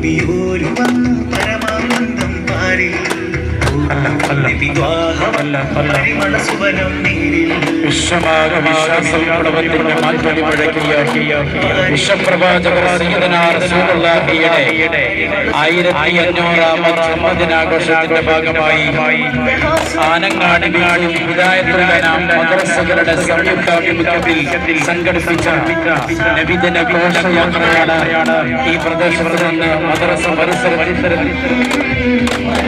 be good. സുവനം നീരിൽ വിശ്വമാക വിശ്വാസപ്രഭത്തിന്റെ മാറ്റൊലി മുഴക്കിയ വിശ്വപ്രവാചകരുടെ ആയിരത്തി അഞ്ഞൂറാം ജന്മദിനാഘോഷത്തിന്റെ ഭാഗമായി ആനങ്ങാടി വീടും ഹിദായത്തുള്ള നാം മദ്രസകളുടെ സംയുക്താഭിമുഖ്യത്തിൽ സംഘടിപ്പിച്ച നബിദിന ഘോഷയാത്രയാണ് ഈ പ്രദേശത്ത് നിന്ന് മദ്രസ പരിസരത്തിൽ സായാഹ്നം ഉരുവികൾ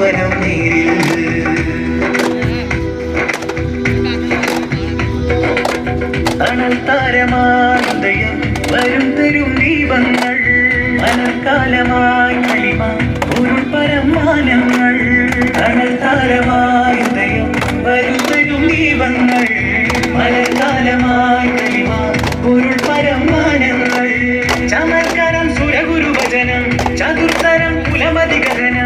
പരിമള നേരിൽ താരമാതയം വരും തരും ദീപങ്ങൾ. അനൽക്കാലമായി കളിമ ഉരുൾ പരമാനങ്ങൾ അണൽ താരമാതയം വരും തരും ദീപങ്ങൾ. മലക്കാലമായി കളിമ ഉരുൾ പരമാനങ്ങൾ ചമൽക്കരം സുരഗുരുവചനം ചതുർത്തരം കുലമതി ഗഗനം സമർക്കരം